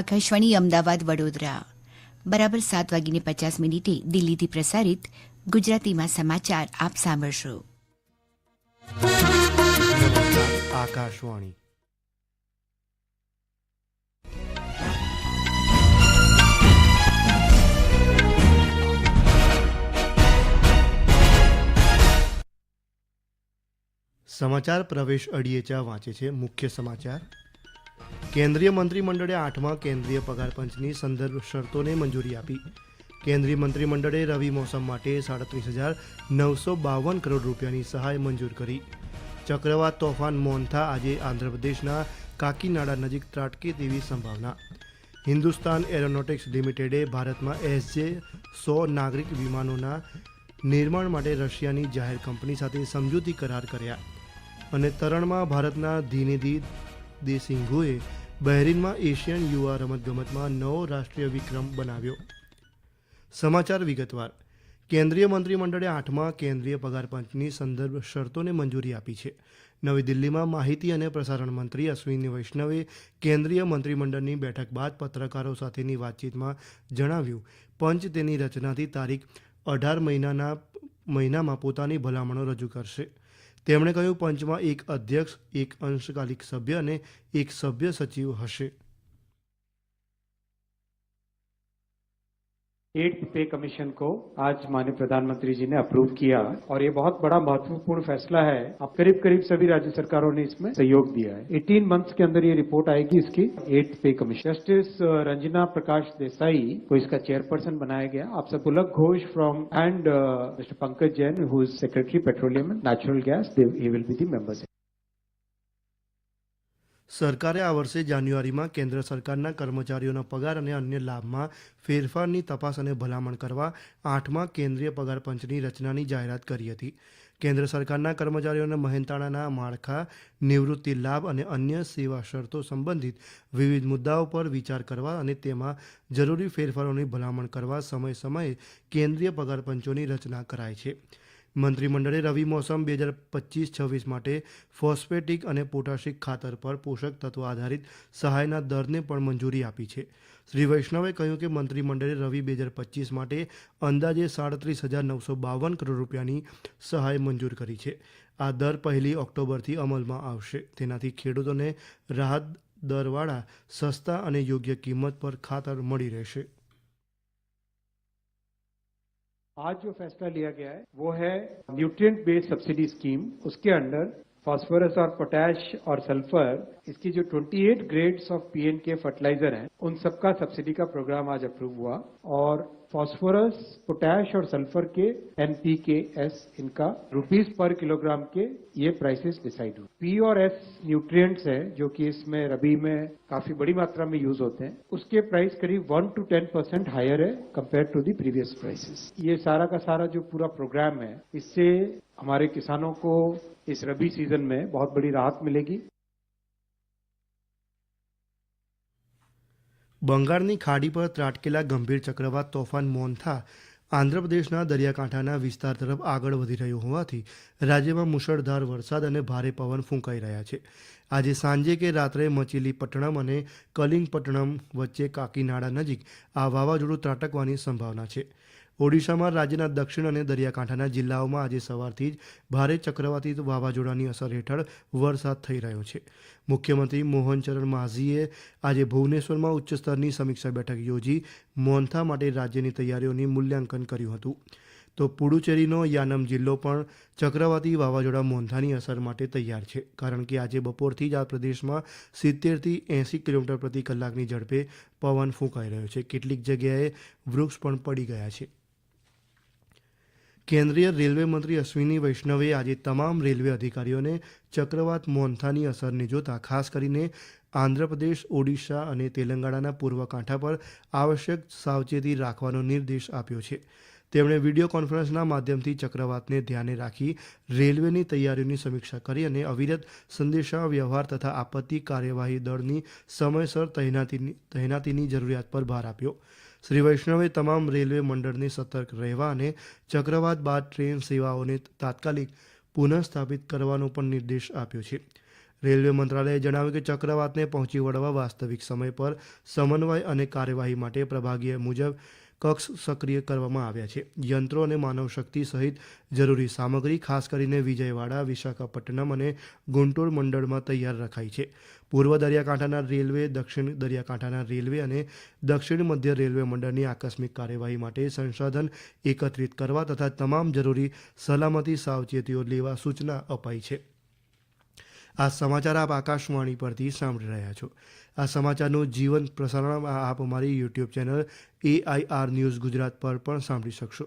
આકાશવાણી અમદાવાદ વડોદરા. બરાબર સાત વાગીને પચાસ મિનિટે દિલ્હીથી પ્રસારિત ગુજરાતીમાં સમાચાર આપ સાંભળશો. આકાશવાણી. સમાચાર પ્રવેશ અડીએચા વાંચે છે મુખ્ય સમાચાર. કેન્દ્રીય મંત્રીમંડળે આઠમા કેન્દ્રીય પગાર પંચની સંદર્ભ શરતોને મંજૂરી આપી. કેન્દ્રીય મંત્રીમંડળે રવિ મોસમ માટે સાડત્રીસ હજાર નવસો બાવન કરોડ રૂપિયાની સહાય મંજૂર કરી. ચક્રવાત તોફાન મોન્થા આજે આંધ્રપ્રદેશના કાકીનાડા નજીક ત્રાટકે તેવી સંભાવના. હિન્દુસ્તાન એરોનોટિક્સ લિમિટેડે ભારતમાં એસજે સો નાગરિક વિમાનોના નિર્માણ માટે રશિયાની જાહેર કંપની સાથે સમજૂતી કરાર કર્યા. અને તરણમાં ભારતના ધીનેધી દેસિંઘુએ બહેરીનમાં એશિયન યુવા રમતગમતમાં નવો રાષ્ટ્રીય વિક્રમ બનાવ્યો. સમાચાર વિગતવાર. કેન્દ્રીય મંત્રીમંડળે આઠમા કેન્દ્રીય પગાર પંચની સંદર્ભ શરતોને મંજૂરી આપી છે. નવી દિલ્હીમાં માહિતી અને પ્રસારણ મંત્રી અશ્વિની વૈષ્ણવે કેન્દ્રીય મંત્રીમંડળની બેઠક બાદ પત્રકારો સાથેની વાતચીતમાં જણાવ્યું, પંચ તેની રચનાથી તારીખ અઢાર મહિનાના, મહિનામાં પોતાની ભલામણો રજૂ કરશે. તેમણે કહ્યું પંચમાં એક અધ્યક્ષ એક અંશકાલિક સભ્ય અને એક સભ્ય સચિવ હશે. एट्थ पे कमीशन को आज माननीय प्रधानमंत्री जी ने अप्रूव किया और ये बहुत बड़ा महत्वपूर्ण फैसला है। अब करीब करीब सभी राज्य सरकारों ने इसमें सहयोग दिया है। 18 मंथ्स के अंदर ये रिपोर्ट आएगी इसकी। Eighth pay commission justice Ranjana Prakash Desai को इसका चेयरपर्सन बनाया गया। आप सब Pulak Ghosh from and mister Pankaj Jain who is secretary petroleum and natural gas will be the members સરકારે આ વર્ષે જાન્યુઆરીમાં કેન્દ્ર સરકારના કર્મચારીઓના પગાર અને અન્ય લાભમાં ફેરફારની તપાસ અને ભલામણ કરવા આઠમા કેન્દ્રીય પગાર પંચની રચનાની જાહેરાત કરી હતી. કેન્દ્ર સરકારના કર્મચારીઓને મહેનતાણાના માળખા, નિવૃત્તિ લાભ અને અન્ય સેવા શરતો સંબંધિત વિવિધ મુદ્દાઓ પર વિચાર કરવા અને તેમાં જરૂરી ફેરફારોની ભલામણ કરવા સમય સમયે કેન્દ્રીય પગાર પંચોની રચના કરાય છે. મંત્રીમંડળે રવિ મોસમ બે હજાર પચીસ છવ્વીસ માટે ફોસ્ફેટિક અને પોટાશિક ખાતર પર પોષક તત્વ આધારિત સહાયના દરને પણ મંજૂરી આપી છે. શ્રી વૈષ્ણવે કહ્યું કે મંત્રીમંડળે રવિ બે હજાર પચીસ માટે અંદાજે સાડત્રીસ હજાર નવસો બાવન કરોડ રૂપિયાની સહાય મંજૂર કરી છે. આ દર પહેલી ઓક્ટોબરથી અમલમાં આવશે. તેનાથી ખેડૂતોને રાહત દરવાળા, સસ્તા અને યોગ્ય કિંમત પર ખાતર મળી રહેશે. आज जो फैसला लिया गया है, वो है न्यूट्रिएंट बेस्ड सब्सिडी स्कीम उसके अंडर फास्फोरस और पोटैश और सल्फ़र इसकी जो 28 ग्रेड्स ऑफ़ पीएनके फर्टिलाइज़र हैं उन सबका सब्सिडी का प्रोग्राम आज अप्रूव हुआ और फास्फोरस पोटैश और सल्फ़र के एनपीके एस इनका रुपीस पर किलोग्राम के ये प्राइसेस डिसाइड हुए। पी और एस न्यूट्रिएंट्स है, जो कि इसमें रबी में काफ़ी बड़ी मात्रा में यूज़ होते हैं, उसके प्राइस करीब one two ten percent higher है compare to the previous prices ये सारा का सारा जो पूरा प्रोग्राम है, इससे हमारे किसानों को इस रबी सीज़न में बहुत बड़ी राहत मिलेगी। બંગાળની ખાડી પર ત્રાટકેલા ગંભીર ચક્રવાત તોફાન મોન્થા આંધ્રપ્રદેશના દરિયાકાંઠાના વિસ્તાર તરફ આગળ વધી રહ્યો હોવાથી રાજ્યમાં મુશળધાર વરસાદ અને ભારે પવન ફૂંકાઈ રહ્યા છે. આજે સાંજે કે રાત્રે મચીલીપટ્ટણમ અને કલિંગપટ્ટણમ વચ્ચે કાકીનાડા નજીક આ વાવાઝોડું ત્રાટકવાની સંભાવના છે. ઓડિશામાં રાજ્યના દક્ષિણ અને દરિયાકાંઠાના જિલ્લાઓમાં આજે સવારથી જ ભારે ચક્રવાતી વાવાઝોડાની અસર હેઠળ વરસાદ થઈ રહ્યો છે. મુખ્યમંત્રી મોહન ચરણ માઝીએ આજે ભુવનેશ્વરમાં ઉચ્ચ સ્તરની સમીક્ષા બેઠક યોજી મોન્થા માટે રાજ્યની તૈયારીઓની મૂલ્યાંકન કર્યું હતું. તો પુડુચેરીનો યાનમ જિલ્લો પણ ચક્રવાતી વાવાઝોડા મોન્થાની અસર માટે તૈયાર છે. કારણ કે આજે બપોરથી જ આ પ્રદેશમાં સિત્તેરથી એંસી કિલોમીટર પ્રતિ કલાકની ઝડપે પવન ફૂંકાઈ રહ્યો છે. કેટલીક જગ્યાએ વૃક્ષ પણ પડી ગયા છે. કેન્દ્રીય રેલવે મંત્રી અશ્વિની વૈષ્ણવે આજે તમામ રેલવે અધિકારીઓને ચક્રવાત મોન્થાની અસરને જોતા ખાસ કરીને આંધ્રપ્રદેશ, ઓડિશા અને તેલંગાણાના પૂર્વ કાંઠા પર આવશ્યક સાવચેતી રાખવાનો નિર્દેશ આપ્યો છે. તેમણે વીડિયો કોન્ફરન્સના માધ્યમથી ચક્રવાતને ધ્યાને રાખી રેલવેની તૈયારીઓની સમીક્ષા કરી અને અવિરત સંદેશા વ્યવહાર તથા આપત્તિ કાર્યવાહી દળની સમયસર તૈનાતીની તૈનાતીની જરૂરિયાત પર ભાર આપ્યો. શ્રી વૈષ્ણવે તમામ રેલવે મંડળને સતર્ક રહેવા અને ચક્રવાત બાદ ટ્રેન સેવાઓને તાત્કાલિક પુનઃસ્થાપિત કરવાનો પણ નિર્દેશ આપ્યો છે. રેલવે મંત્રાલયે જણાવ્યું કે ચક્રવાતને પહોંચી વળવા વાસ્તવિક સમય પર સમન્વય અને કાર્યવાહી માટે પ્રભાગીય મુજબ કક્ષ સક્રિય કરવામાં આવ્યા છે. યંત્રો અને માનવશક્તિ સહિત જરૂરી સામગ્રી, ખાસ કરીને વિજયવાડા, વિશાખાપટ્ટનમ અને ગુંટુર મંડળમાં તૈયાર રખાઈ છે. પૂર્વ દરિયાકાંઠાના રેલવે, દક્ષિણ દરિયાકાંઠાના રેલવે અને દક્ષિણ મધ્ય રેલવે મંડળની આકસ્મિક કાર્યવાહી માટે સંસાધન એકત્રિત કરવા તથા તમામ જરૂરી સલામતી સાવચેતીઓ લેવા સૂચના અપાઈ છે. આ સમાચાર આપ આકાશવાણી પરથી સાંભળી રહ્યા છો. આ સમાચારનું જીવંત પ્રસારણ આપ અમારી YouTube channel AIR news Gujarat પર પણ સાંભળી શકશો.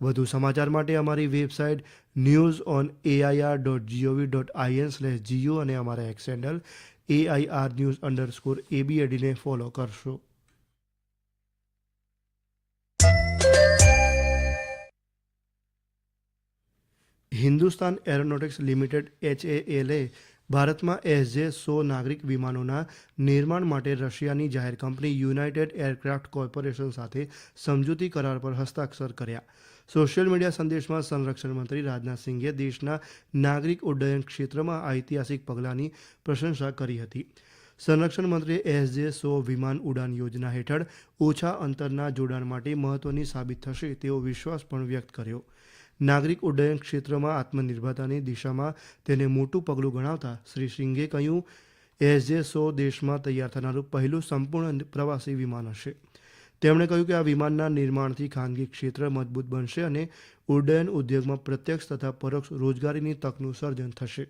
વધુ સમાચાર માટે અમારી website news on AIR dot GOV dot IN slash GO અને અમારા X handle AIR news underscore એબીએડીને follow કરશો. હિન્દુસ્તાન એરોનોટિક્સ લિમિટેડ એચએએલએ ભારતમાં એસજે સો નાગરિક વિમાનોના નિર્માણ માટે રશિયાની જાહેર કંપની યુનાઇટેડ એરક્રાફ્ટ કોર્પોરેશન સાથે સમજૂતી કરાર પર હસ્તાક્ષર કર્યા. સોશિયલ મીડિયા સંદેશમાં સંરક્ષણ મંત્રી રાજનાથ સિંઘે દેશના નાગરિક ઉડ્ડયન ક્ષેત્રમાં ઐતિહાસિક પગલાંની પ્રશંસા કરી હતી. સંરક્ષણ મંત્રીએ એસજે સો વિમાન ઉડાન યોજના હેઠળ ઓછા અંતરના જોડાણ માટે મહત્વની સાબિત થશે તેવો વિશ્વાસ પણ વ્યક્ત કર્યો. નાગરિક ઉડ્ડયન ક્ષેત્રમાં આત્મનિર્ભરતાની દિશામાં તેને મોટું પગલું ગણાવતા શ્રી સિંઘે કહ્યું એસજે સો દેશમાં તૈયાર થનારું પહેલું સંપૂર્ણ પ્રવાસી વિમાન હશે. તેમણે કહ્યું કે આ વિમાનના નિર્માણથી ખાનગી ક્ષેત્ર મજબૂત બનશે અને ઉડ્ડયન ઉદ્યોગમાં પ્રત્યક્ષ તથા પરોક્ષ રોજગારીની તકનું સર્જન થશે.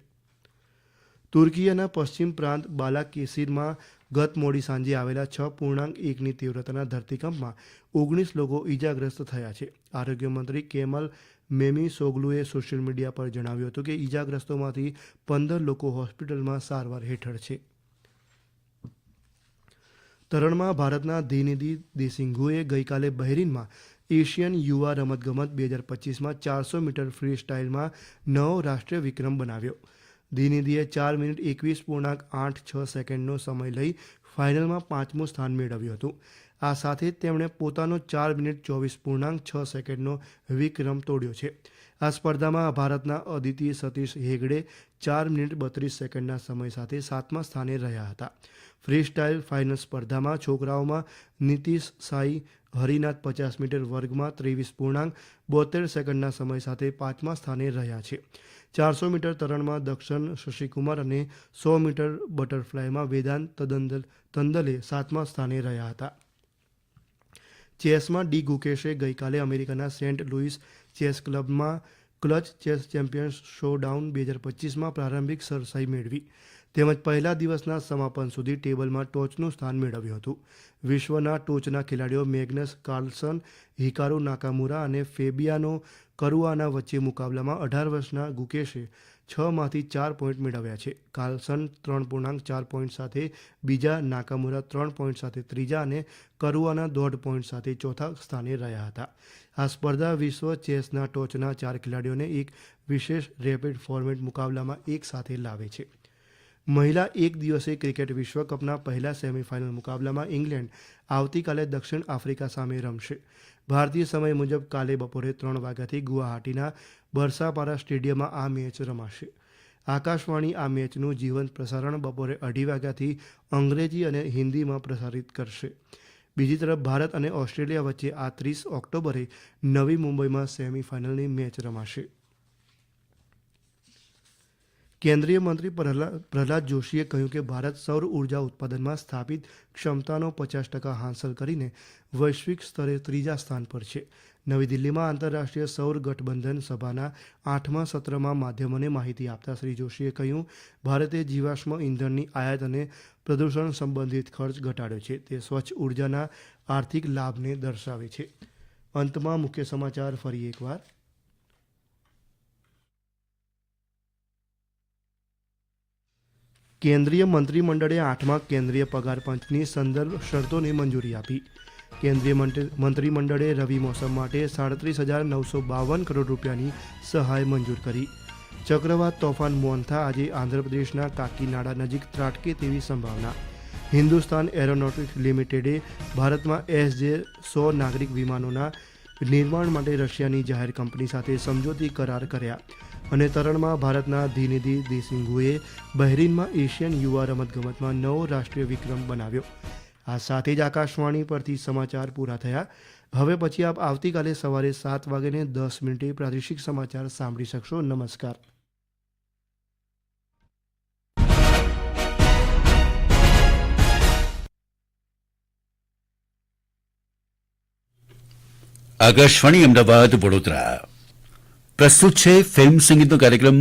તુર્કીયાના પશ્ચિમ પ્રાંત બાલાકેસીરમાં ગત મોડી સાંજે આવેલા છ પૂર્ણાંક એકની તીવ્રતાના ધરતીકંપમાં ઓગણીસ લોકો ઈજાગ્રસ્ત થયા છે. આરોગ્ય મંત્રી કેમલ મેમી સોગલુએ સોશિયલ મીડિયા પર જણાવ્યું હતું કે ઈજાગ્રસ્તોમાંથી પંદર લોકો હોસ્પિટલમાં સારવાર હેઠળ છે. તરણમાં ભારતના દિનિધિ દેસિંઘુએ ગઈકાલે બહેરીનમાં એશિયન યુવા રમતગમત બે હજાર પચીસમાં ચારસો મીટર ફ્રી સ્ટાઇલમાં નવો રાષ્ટ્રીય વિક્રમ બનાવ્યો. દિનિધિએ ચાર મિનિટ એકવીસ પૂર્ણાંક આઠ છ સેકન્ડનો સમય લઈ ફાઇનલમાં પાંચમું સ્થાન મેળવ્યું હતું. આ સાથે તેમણે પોતાનો ચાર મિનિટ ચોવીસ પૂર્ણાંક છ સેકન્ડનો વિક્રમ તોડ્યો છે. આ સ્પર્ધામાં ભારતના અદિતિ સતીશ હેગડે ચાર મિનિટ બત્રીસ સેકન્ડના સમય સાથે સાતમા સ્થાને રહ્યા હતા. ફ્રી સ્ટાઇલ ફાઇનલ સ્પર્ધામાં છોકરાઓમાં નીતિશ સાઈ, હરિનાથ પચાસ મીટર વર્ગમાં ત્રેવીસ પૂર્ણાંક, બોતેર સેકન્ડના સમય સાથે પાંચમા સ્થાને રહ્યા છે. ચારસો મીટર તરણમાં દક્ષણ શશિકુમાર અને સો મીટર બટરફ્લાયમાં વેદાંત તદંદલ તંદલે સાતમા સ્થાને રહ્યા હતા. ચેસમાં ડી ગુકેશે ગઈકાલે અમેરિકાના સેન્ટ લુઇસ ચેસ ક્લબમાં clutch chess champions showdown બે હજાર પચીસમાં પ્રારંભિક સરસાઈ મેળવી. તેમજ પહેલા દિવસના સમાપન સુધી ટેબલમાં ટોચનું સ્થાન મેળવ્યું હતું. વિશ્વના ટોચના ખેલાડીઓ મેગ્નસ કાર્લસન, હિકારુ નાકામુરા અને ફેબિયાનો કરુઆના વચ્ચે મુકાબલામાં અઢાર વર્ષના ગુકેશે છમાંથી ચાર પોઈન્ટ મેળવ્યા છે. કાર્લસન ત્રણ પૂર્ણાંક ચાર પોઈન્ટ સાથે, બીજા નાકામુરા ત્રણ પોઈન્ટ સાથે ત્રીજા અને કરુઆના દોઢ પોઈન્ટ સાથે ચોથા સ્થાને રહ્યા હતા. આ સ્પર્ધા વિશ્વ ચેસના ટોચના ચાર ખેલાડીઓને એક વિશેષ રેપિડ ફોર્મેટ મુકાબલામાં એક સાથે લાવે છે. મહિલા એક દિવસીય ક્રિકેટ વિશ્વકપના પહેલા સેમીફાઇનલ મુકાબલામાં ઇંગ્લેન્ડ આવતીકાલે દક્ષિણ આફ્રિકા સામે રમશે. ભારતીય સમય મુજબ કાલે બપોરે ત્રણ વાગ્યાથી ગુવાહાટીના બરસાપારા સ્ટેડિયમમાં આ મેચ રમાશે. આકાશવાણી આ મેચનું જીવંત પ્રસારણ બપોરે અઢી વાગ્યાથી અંગ્રેજી અને હિન્દીમાં પ્રસારિત કરશે. બીજી તરફ ભારત અને ઓસ્ટ્રેલિયા વચ્ચે આ ત્રીસ ઓક્ટોબરે નવી મુંબઈમાં સેમીફાઇનલની મેચ રમાશે. કેન્દ્રીય મંત્રી પ્રહલાદ જોશીએ કહ્યું કે ભારત સૌર ઊર્જા ઉત્પાદનમાં સ્થાપિત ક્ષમતાનો પચાસ ટકા હાંસલ કરીને વૈશ્વિક સ્તરે ત્રીજા સ્થાન પર છે. નવી દિલ્હીમાં આંતરરાષ્ટ્રીય સૌર ગઠબંધન સભાના આઠમા સત્રમાં માધ્યમોને માહિતી આપતા શ્રી જોશીએ કહ્યું, ભારતે જીવાશ્મ ઇંધણની આયાત અને પ્રદૂષણ સંબંધિત ખર્ચ ઘટાડ્યો છે. તે સ્વચ્છ ઉર્જાના આર્થિક લાભને દર્શાવે છે. અંતમાં મુખ્ય સમાચાર ફરી એકવાર. કેન્દ્રીય મંત્રીમંડળે આઠમા કેન્દ્રીય પગાર પંચની સંદર્ભ શરતોને મંજૂરી આપી. કેન્દ્રીય મંત્રી- મંત્રીમંડળે રવિ મોસમ માટે સાડત્રીસ હજાર નવસો બાવન કરોડ રૂપિયાની સહાય મંજૂર કરી. ચક્રવાત તોફાન મોન્થા આજે આંધ્રપ્રદેશના કાકીનાડા નજીક ત્રાટકે તેવી સંભાવના. હિન્દુસ્તાન એરોનોટિક્સ લિમિટેડે ભારતમાં એસજે સો નાગરિક વિમાનોના નિર્માણ માટે રશિયાની જાહેર કંપની સાથે સમજૂતી કરાર કર્યા. અને તરણમાં ભારતના ધીનિધિ દેસિંગુએ બહેરીનમાં એશિયન યુવા રમતગમતમાં નવો રાષ્ટ્રીય વિક્રમ બનાવ્યો. આ સાથે જ આકાશવાણી પરથી સમાચાર પૂરા થયા. હવે પછી આપ આવતીકાલે સવારે સાત વાગ્યે દસ મિનિટે પ્રાદેશિક સમાચાર સાંભળી શકશો. નમસ્કાર. આકાશવાણી અમદાવાદ વડોદરા. પ્રસ્તુત છે ફિલ્મ સંગીતનો કાર્યક્રમ